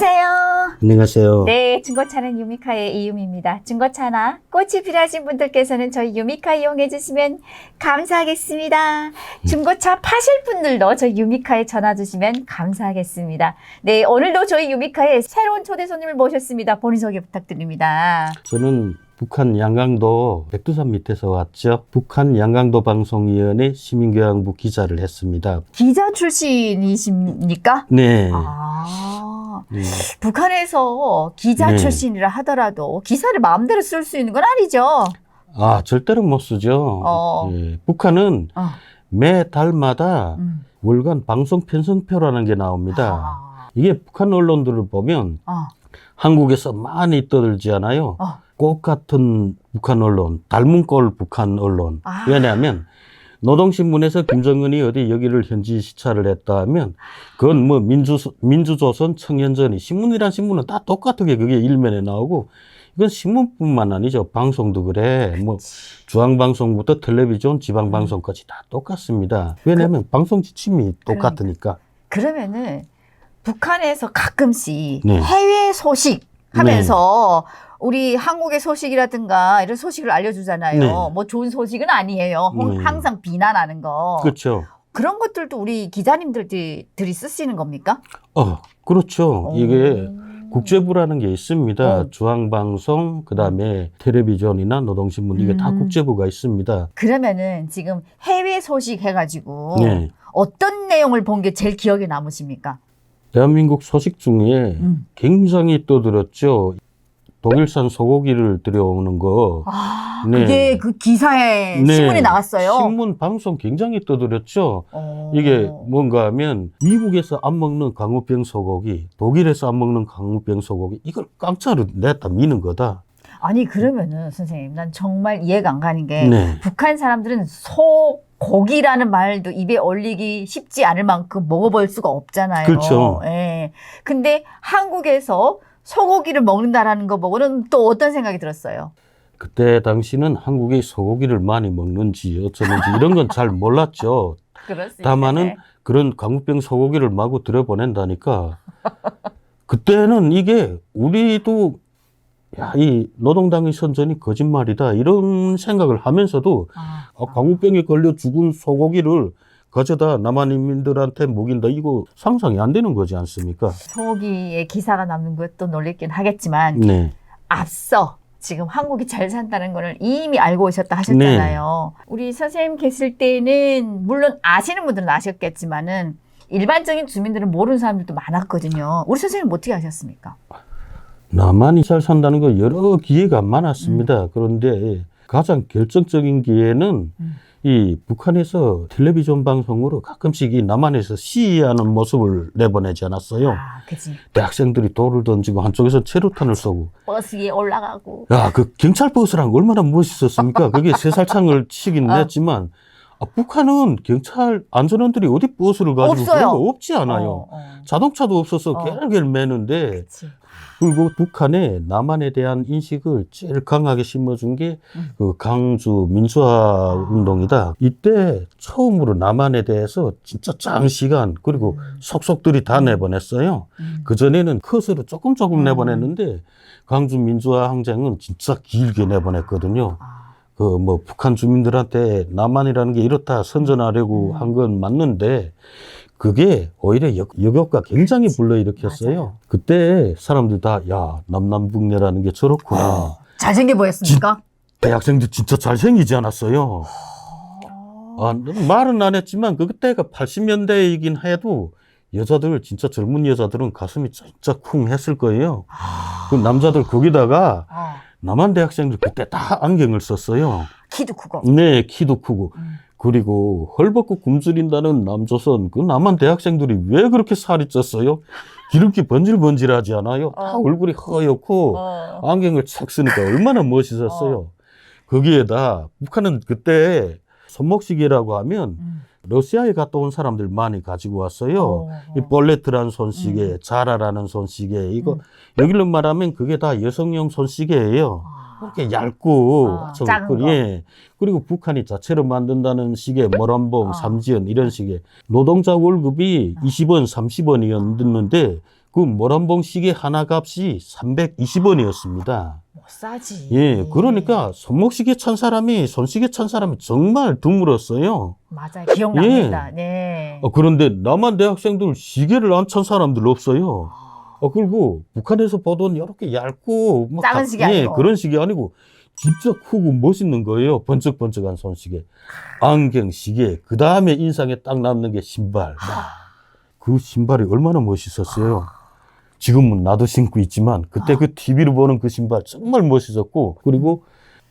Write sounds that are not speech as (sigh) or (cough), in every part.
안녕하세요. 안녕하세요. 네, 중고차는 유미카의 이유미입니다. 중고차나 꽃이 필요하신 분들께서는 저희 유미카 이용해 주시면 감사하겠습니다. 중고차 파실 분들도 저희 유미카에 전화 주시면 감사하겠습니다. 네, 오늘도 저희 유미카에 새로운 초대 손님을 모셨습니다. 본인 소개 부탁드립니다. 저는 북한 양강도 백두산 밑에서 왔죠. 북한 양강도 방송위원회 시민교양부 기자를 했습니다. 기자 출신이십니까? 네. 아, 네. 북한에서 기자 네. 출신이라 하더라도 기사를 마음대로 쓸 수 있는 건 아니죠. 아, 절대로 못 쓰죠. 어. 예. 북한은 어, 매 달마다 음. 월간 방송 편성표라는 게 나옵니다. 아, 이게 북한 언론들을 보면 어, 한국에서 많이 떠들지 않아요. 어. 꽃 같은 북한 언론, 닮은 꼴 북한 언론. 아. 왜냐하면 노동신문에서 김정은이 어디 여기를 현지 시찰을 했다 하면 그건 뭐 민주 민주조선 청년전이 신문이란 신문은 다 똑같게 그게 일면에 나오고 이건 신문뿐만 아니죠. 방송도 그래. 뭐 중앙방송부터 텔레비전 지방방송까지 다 똑같습니다. 왜냐하면 방송 지침이 똑같으니까. 그러면은 북한에서 가끔씩 네. 해외 소식 하면서 우리 한국의 소식이라든가 이런 소식을 알려주잖아요. 네. 뭐 좋은 소식은 아니에요. 홍- 네. 항상 비난하는 거. 그렇죠 그런 것들도 우리 기자님들이 들이 쓰시는 겁니까? 어 그렇죠 이게 오. 국제부라는 게 있습니다. 어. 중앙방송, 그 다음에 텔레비전이나 노동신문, 이게 다 음. 국제부가 있습니다. 그러면은 지금 해외 소식 해가지고 네. 어떤 내용을 본 게 제일 기억에 남으십니까? 대한민국 소식 중에 음. 굉장히 떠들었죠. 독일산 소고기를 들여오는 거. 아, 네. 그게 그 기사에 네. 신문에 나왔어요. 신문, 방송 굉장히 떠들었죠. 어. 이게 뭔가 하면 미국에서 안 먹는 강우병 소고기, 독일에서 안 먹는 강우병 소고기, 이걸 깡차로 냈다 미는 거다. 아니 그러면은 선생님 난 정말 이해가 안 가는 게 네. 북한 사람들은 소 고기라는 말도 입에 올리기 쉽지 않을 만큼 먹어볼 수가 없잖아요. 그렇죠. 예. 근데 한국에서 소고기를 먹는다라는 거 보고는 또 어떤 생각이 들었어요? 그때 당시는 한국에 소고기를 많이 먹는지 어쩌는지 이런 건 잘 몰랐죠. (laughs) 수 다만은 있겠네. 그런 강우병 소고기를 마구 들여보낸다니까. 그때는 이게 우리도 야, 이 노동당의 선전이 거짓말이다. 이런 생각을 하면서도 아, 아, 강우병에 걸려 죽은 소고기를 가져다 남한 인민들한테 먹인다. 이거 상상이 안 되는 거지 않습니까? 소고기의 기사가 남는 것도 놀랬긴 하겠지만 네. 앞서 지금 한국이 잘 산다는 거를 이미 알고 오셨다 하셨잖아요. 네. 우리 선생님 계실 때는 물론 아시는 분들은 아셨겠지만은 일반적인 주민들은 모르는 사람들도 많았거든요. 우리 선생님 어떻게 아셨습니까? 남한이 잘 산다는 거 여러 기회가 많았습니다. 그런데 가장 결정적인 기회는 음. 이 북한에서 텔레비전 방송으로 가끔씩 이 남한에서 시위하는 모습을 내보내지 않았어요. 아, 그지. 대학생들이 돌을 던지고 한쪽에서 체류탄을 쏘고. 버스 위에 올라가고. 야, 그 경찰 버스란 거 얼마나 멋있었습니까? 그게 세살창을 치긴 어. 냈지만, 아, 북한은 경찰 안전원들이 어디 버스를 가지고 없어요. 그런 거 없지 않아요. 어, 어. 자동차도 없어서 어. 개를 매는데, 그치. 그리고 북한에 남한에 대한 인식을 제일 강하게 심어준 게 음. 그 강주 민주화 운동이다. 이때 처음으로 남한에 대해서 진짜 장시간 그리고 음. 속속들이 다 내보냈어요. 음. 그 전에는 컷으로 조금 조금 음. 내보냈는데 강주 민주화 항쟁은 진짜 길게 내보냈거든요. 아, 그뭐 북한 주민들한테 남한이라는 게 이렇다 선전하려고 음. 한건 맞는데 그게 오히려 역, 역효과 굉장히. 불러일으켰어요. 맞아요. 그때 사람들 다 야 남남북녀라는 게 저렇구나. 잘생겨 보였습니까? 대학생들 진짜 잘생기지 않았어요. 아, 말은 안 했지만 그때가 80년대이긴 해도 여자들 진짜 젊은 여자들은 가슴이 진짜 쿵 했을 거예요. 그 남자들 거기다가 어. 남한 대학생들 그때 다 안경을 썼어요. 키도 크고. 네, 키도 크고. 음. 그리고 헐벗고 굶주린다는 남조선 그 남한 대학생들이 왜 그렇게 살이 쪘어요? 기름기 번질번질하지 않아요? 다 어. 얼굴이 허옇고 어. 안경을 착 쓰니까 얼마나 멋있었어요. 거기에다 북한은 그때 손목시계라고 하면 음. 러시아에 갔다 온 사람들 많이 가지고 왔어요. 어, 이 어. 볼레트라는 손시계, 음. 자라라는 손시계, 이거 음. 여기로 말하면 그게 다 여성용 손시계예요. 아. 그렇게 얇고 어, 좀 작은 그- 거. 예. 그리고 북한이 자체로 만든다는 식의 모란봉, 어. 삼지연 이런 식의 노동자 월급이 어. 20원, 30원이었는데 그 모란봉 시계 하나 값이 320원이었습니다. 못 싸지. 예, 그러니까 손목시계 찬 사람이 손시계 찬 사람이 정말 드물었어요. 맞아요. 기억납니다. 네. 어, 그런데 남한 대학생들 시계를 안 찬 사람들 없어요. 어, 그리고 북한에서 보던 이렇게 얇고 뭐 작은 가- 시계 예, 아니고. 그런 시계 아니고 진짜 크고 멋있는 거예요. 번쩍번쩍한 손시계. 안경, 시계. 그 다음에 인상에 딱 남는 게 신발. 그 신발이 얼마나 멋있었어요. 지금은 나도 신고 있지만 그때 그 TV로 보는 그 신발 정말 멋있었고 그리고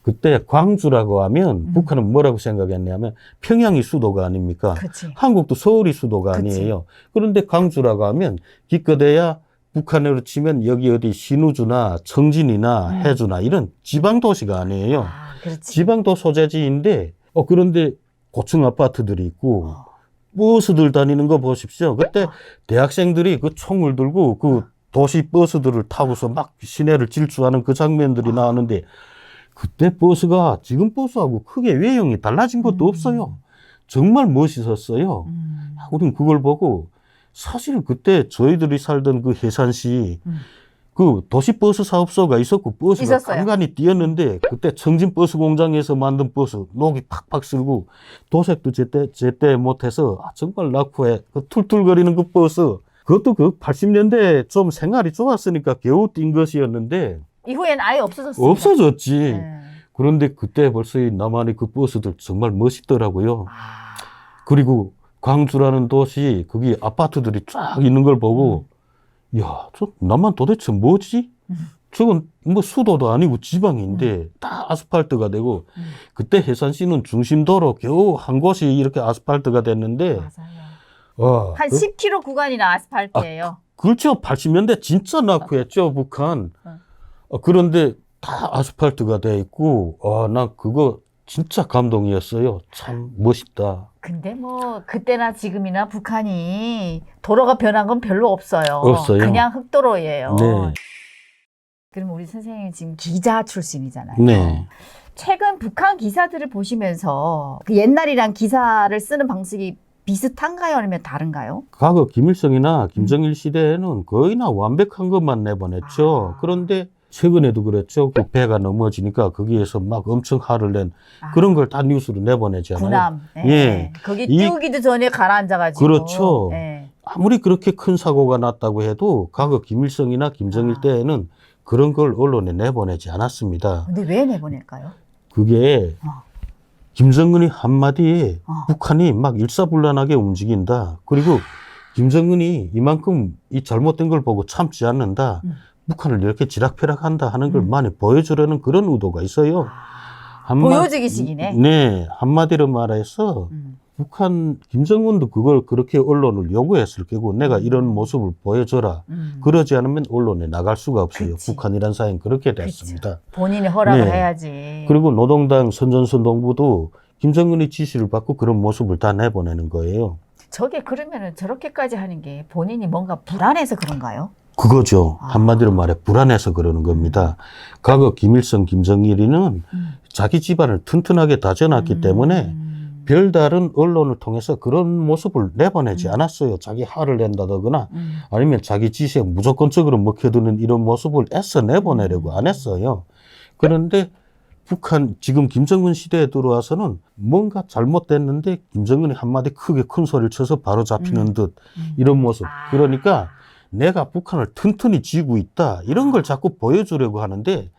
그때 광주라고 하면 음. 북한은 뭐라고 생각했냐면 평양이 수도가 아닙니까? 그치. 한국도 서울이 수도가 그치. 아니에요. 그런데 광주라고 하면 기껏해야 북한으로 치면 여기 어디 신우주나 청진이나 음. 해주나 이런 지방 도시가 아니에요. 아. 지방도 소재지인데 어 그런데 고층 아파트들이 있고 어. 버스들 다니는 거 보십시오. 그때 대학생들이 그 총을 들고 그 도시 버스들을 타고서 막 시내를 질주하는 그 장면들이 나왔는데 그때 버스가 지금 버스하고 크게 외형이 달라진 것도 음. 없어요. 정말 멋있었어요. 음. 우린 그걸 보고 사실 그때 저희들이 살던 그 해산시 음. 그 도시버스 사업소가 있었고 버스가. 간간히 뛰었는데 그때 청진 버스 공장에서 만든 버스 녹이 팍팍 쓸고 도색도 제때 제때 못해서 아, 정말 낙후해 그 툴툴거리는 그 버스 그것도 그 80년대 좀 생활이 좋았으니까 겨우 뛴 것이었는데 이후엔 아예 없어졌습니다. 없어졌지. 네. 그런데 그때 벌써 이 남한의 그 버스들 정말 멋있더라고요. 아, 그리고 광주라는 도시 거기 아파트들이 쫙 있는 걸 보고 야, 저 남한 도대체 뭐지? 음. 저건 뭐 수도도 아니고 지방인데 다 아스팔트가 되고 음. 그때 해산시는 중심도로 겨우 한 곳이 이렇게 아스팔트가 됐는데. 와, 한 그, 10km 구간이나 아스팔트예요. 그렇죠. 80년대 진짜 낙후했죠, 북한. 어. 어, 그런데 다 아스팔트가 돼 있고 아, 나 그거 진짜 감동이었어요. 참 멋있다. 근데 뭐 그때나 지금이나 북한이 도로가 변한 건 별로 없어요. 없어요. 그냥 흑도로예요. 네. 그럼 우리 선생님 지금 기자 출신이잖아요. 네. 최근 북한 기사들을 보시면서 그 옛날이랑 기사를 쓰는 방식이 비슷한가요? 아니면 다른가요? 과거 김일성이나 김정일 시대에는 거의나 완벽한 것만 내보냈죠. 아. 그런데 최근에도 그랬죠. 그 배가 넘어지니까 거기에서 막 엄청 화를 낸 아, 그런 걸 다 뉴스로 내보내잖아요. 군함. 네. 예. 거기 이- 띄우기도 전에 가라앉아가지고. 그렇죠. 네. 아무리 그렇게 큰 사고가 났다고 해도 과거 김일성이나 김정일 아. 때에는 그런 걸 언론에 내보내지 않았습니다. 근데 왜 내보낼까요? 그게 어. 김정은이 한마디에 어. 북한이 막 일사불란하게 움직인다. 그리고 김정은이 이만큼 이 잘못된 걸 보고 참지 않는다. 음. 북한을 이렇게 지락펴락한다 하는 걸 음. 많이 보여주려는 그런 의도가 있어요. 한마- 보여주기식이네. 네, 한마디로 말해서 음. 북한 김정은도 그걸 그렇게 언론을 요구했을 거고 내가 이런 모습을 보여줘라. 음. 그러지 않으면 언론에 나갈 수가 없어요. 그치. 북한이란 사회는 그렇게 됐습니다. 본인이 허락을 네. 해야지. 그리고 노동당 선전선 동부도 김정은이 지시를 받고 그런 모습을 다 내보내는 거예요. 저게 그러면은 저렇게까지 하는 게 본인이 뭔가 불안해서 그런가요? 그거죠. 아. 한마디로 말해 불안해서 그러는 겁니다. 과거 김일성, 김정일이는 음. 자기 집안을 튼튼하게 다져놨기 음. 때문에 별다른 언론을 통해서 그런 모습을 내보내지 음. 않았어요. 자기 화를 낸다거나 음. 아니면 자기 지시에 무조건적으로 먹혀드는 이런 모습을 애써 내보내려고 음. 안 했어요. 그런데 북한 지금 김정은 시대에 들어와서는 뭔가 잘못됐는데 김정은이 한마디 크게 큰 소리를 쳐서 바로 잡히는 음. 듯 음. 이런 모습. 아. 그러니까 내가 북한을 튼튼히 쥐고 있다 이런 걸 자꾸 보여주려고 하는데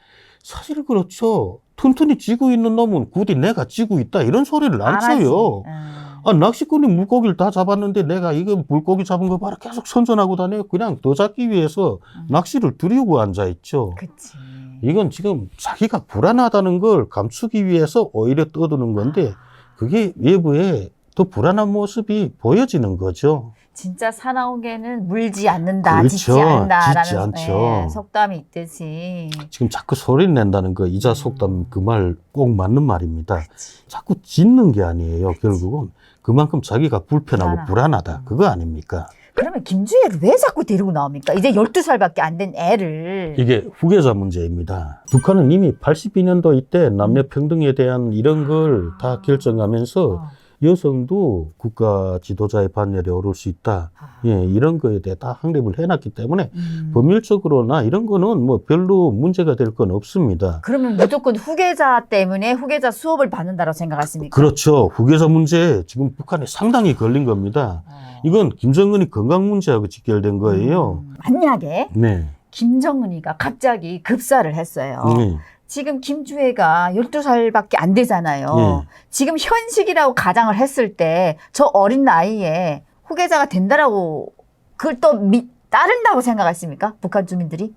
사실 그렇죠. 튼튼히 쥐고 있는 놈은 굳이 내가 쥐고 있다 이런 소리를 안. 써요. 음. 아, 낚시꾼이 물고기를 다 잡았는데 내가 이거 물고기 잡은 거 봐라 계속 선전하고 다녀요. 그냥 더 잡기 위해서 음. 낚시를 들이고 앉아 있죠. 그치. 이건 지금 자기가 불안하다는 걸 감추기 위해서 오히려 떠드는 건데 그게 외부에 더 불안한 모습이 보여지는 거죠. 진짜 사나운 개는 물지 않는다, 그렇죠. 짖지 않는다라는 짖지 않죠. 네, 속담이 있듯이. 지금 자꾸 소리 낸다는 거 이자 음. 속담 그 말 꼭 맞는 말입니다. 자꾸 짖는 게 아니에요. 결국은 그만큼 자기가 불편하고 불안하다. 불안하다. 그거 아닙니까? 그러면 김주혜를 왜 자꾸 데리고 나옵니까? 이제 12살밖에 안 된 애를. 이게 후계자 문제입니다. 북한은 이미 82년도 이때 남녀 평등에 대한 이런 걸 다 결정하면서 어. 여성도 국가 지도자의 반열에 오를 수 있다. 아. 예, 이런 거에 대해 다 확립을 해놨기 때문에 음. 법률적으로나 이런 거는 뭐 별로 문제가 될 건 없습니다. 그러면 무조건 후계자 때문에 후계자 수업을 받는다고 생각하십니까? 그렇죠. 후계자 문제 지금 북한에 상당히 걸린 겁니다. 어. 이건 김정은이 건강 문제하고 직결된 거예요. 음, 만약에 네. 김정은이가 갑자기 급사를 했어요. 네. 지금 김주혜가 12살밖에 안 되잖아요. 예. 지금 현식이라고 가정을 했을 때 저 어린 나이에 후계자가 된다라고 그걸 또 미, 따른다고 생각하십니까? 북한 주민들이?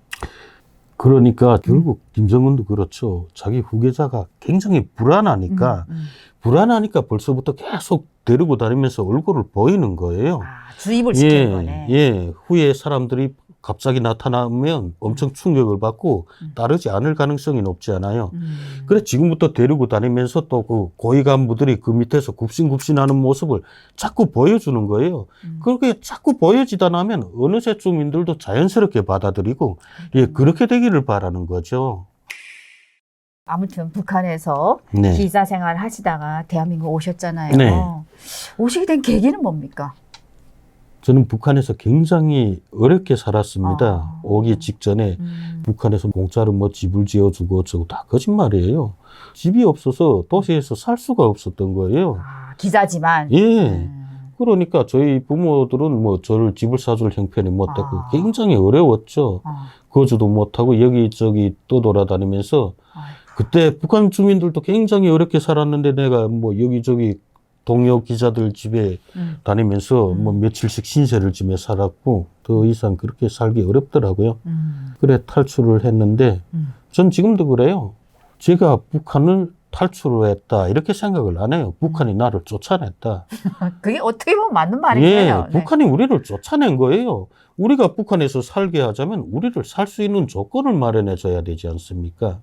그러니까 결국 김정은도 그렇죠. 자기 후계자가 굉장히 불안하니까 음, 음. 불안하니까 벌써부터 계속 데리고 다니면서 얼굴을 보이는 거예요. 아, 주입을 시키는 예, 거네. 예. 후에 사람들이 갑자기 나타나면 엄청 충격을 받고 음. 따르지 않을 가능성이 높지 않아요. 음. 그래 지금부터 데리고 다니면서 또 그 고위 간부들이 그 밑에서 굽신굽신하는 모습을 자꾸 보여주는 거예요. 음. 그렇게 자꾸 보여지다 나면 어느새 주민들도 자연스럽게 받아들이고 예 그렇게 되기를 바라는 거죠. 아무튼 북한에서 네. 기자 생활 하시다가 대한민국 오셨잖아요. 네. 오시게 된 계기는 뭡니까? 저는 북한에서 굉장히 어렵게 살았습니다. 아. 오기 직전에 음. 북한에서 공짜로 뭐 집을 지어주고 어쩌고 다 거짓말이에요. 집이 없어서 도시에서 살 수가 없었던 거예요. 아, 기자지만. 예. 음. 그러니까 저희 부모들은 뭐 저를 집을 사줄 형편이 못했고 아. 굉장히 어려웠죠. 어. 거주도 못하고 여기저기 떠돌아다니면서 아이고. 그때 북한 주민들도 굉장히 어렵게 살았는데 내가 뭐 여기저기 동료 기자들 집에 음. 다니면서 음. 뭐 며칠씩 신세를 지며 살았고 더 이상 그렇게 살기 어렵더라고요. 음. 그래 탈출을 했는데 음. 전 지금도 그래요. 제가 북한을 탈출을 했다 이렇게 생각을 안 해요. 북한이 나를 쫓아냈다. 그게 어떻게 보면 맞는 말이에요. 예, 네. 북한이 우리를 쫓아낸 거예요. 우리가 북한에서 살게 하자면 우리를 살 수 있는 조건을 마련해 줘야 되지 않습니까?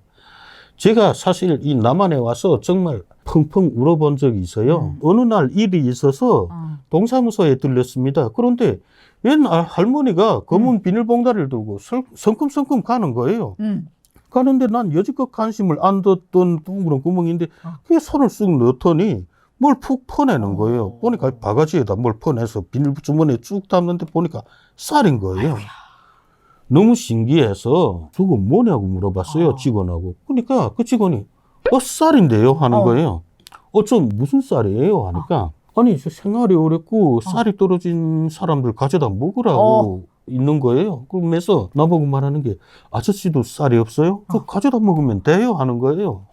제가 사실 이 남한에 와서 정말 펑펑 울어본 적이 있어요. 음. 어느 날 일이 있어서 어. 동사무소에 들렸습니다. 그런데 옛날 할머니가 검은 비닐봉다리를 들고 설- 성큼성큼 가는 거예요. 음. 가는데 난 여지껏 관심을 안 뒀던 동그란 구멍인데 어. 그게 손을 쓱 넣더니 뭘 푹 퍼내는 거예요. 어. 보니까 바가지에다 뭘 퍼내서 비닐 주머니에 쭉 담는데 보니까 쌀인 거예요. 아이고야. 너무 신기해서 저거 뭐냐고 물어봤어요 어. 직원하고. 그러니까 그 직원이 어 쌀인데요 하는 어. 거예요. 어좀 무슨 쌀이에요 하니까 아니 저 생활이 어렵고 쌀이 떨어진 사람들 가져다 먹으라고 있는 거예요. 그러면서 나보고 말하는 게 아저씨도 쌀이 없어요? 저 어. 가져다 먹으면 돼요 하는 거예요.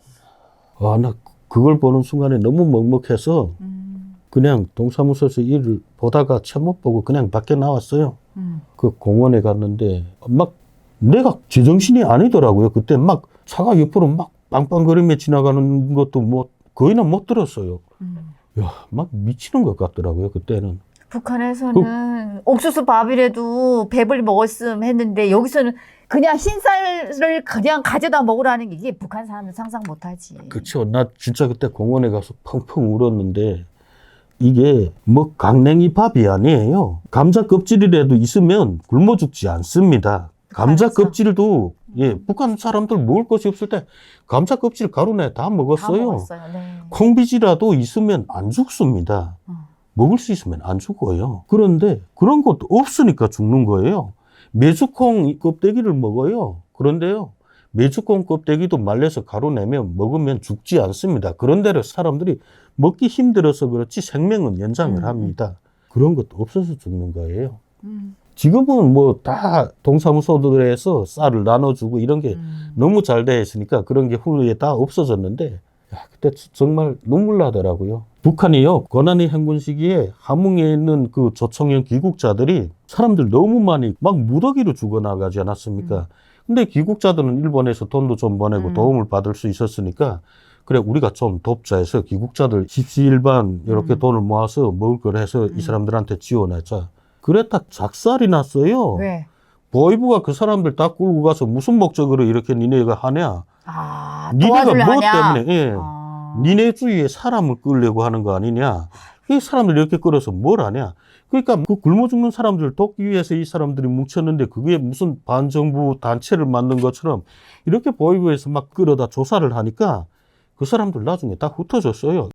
아 나 그걸 보는 순간에 너무 먹먹해서 음. 그냥 동사무소에서 일을 보다가 채 못 보고 그냥 밖에 나왔어요. 음. 그 공원에 갔는데 막 내가 제정신이 아니더라고요. 그때 막 차가 옆으로 막 빵빵거리며 지나가는 것도 뭐 거의는 못 들었어요. 음. 야, 막 미치는 것 같더라고요. 그때는. 북한에서는 옥수수 밥이라도 배불리 먹었음 했는데 여기서는 그냥 흰쌀을 그냥 가져다 먹으라는 게 이게 북한 사람은 상상 못하지. 그렇죠. 나 진짜 그때 공원에 가서 펑펑 울었는데 이게 뭐 강냉이 밥이 아니에요. 감자 껍질이라도 있으면 굶어 죽지 않습니다. 감자? 껍질도 예, 북한 사람들 먹을 것이 없을 때 감자 껍질 가루내 다다 먹었어요. 먹었어요. 네. 콩비지라도 있으면 안 죽습니다. 어. 먹을 수 있으면 안 죽어요. 그런데 그런 것도 없으니까 죽는 거예요. 메주콩 껍데기를 먹어요. 그런데요. 메주콩 껍데기도 말려서 가루 내면 먹으면 죽지 않습니다. 그런데로 사람들이 먹기 힘들어서 그렇지 생명은 연장을 음. 합니다. 그런 것도 없어서 죽는 거예요. 음. 지금은 뭐 다 동사무소들에서 쌀을 나눠주고 이런 게 음. 너무 잘 돼 있으니까 그런 게 후에 다 없어졌는데 야, 그때 정말 눈물 나더라고요. 북한이요 고난의 행군 시기에 함흥에 있는 그 조총련 귀국자들이 사람들 너무 많이 막 무더기로 죽어나가지 않았습니까? 근데 귀국자들은 일본에서 돈도 좀 보내고 음. 도움을 받을 수 있었으니까 그래 우리가 좀 돕자 해서 귀국자들 십시일반 이렇게 음. 돈을 모아서 먹을 걸 해서 음. 이 사람들한테 지원하자. 그랬다 작살이 났어요. 왜? 보이부가 그 사람들 다 끌고 가서 무슨 목적으로 이렇게 니네가 하냐? 아, 니네가 뭐 하냐? 때문에, 예. 아. 니네 주위에 사람을 끌려고 하는 거 아니냐? 이 사람들 이렇게 끌어서 뭘 하냐? 그러니까 그 굶어 죽는 사람들 돕기 위해서 이 사람들이 뭉쳤는데 그게 무슨 반정부 단체를 만든 것처럼 이렇게 보이부에서 막 끌어다 조사를 하니까 그 사람들 나중에 다 흩어졌어요.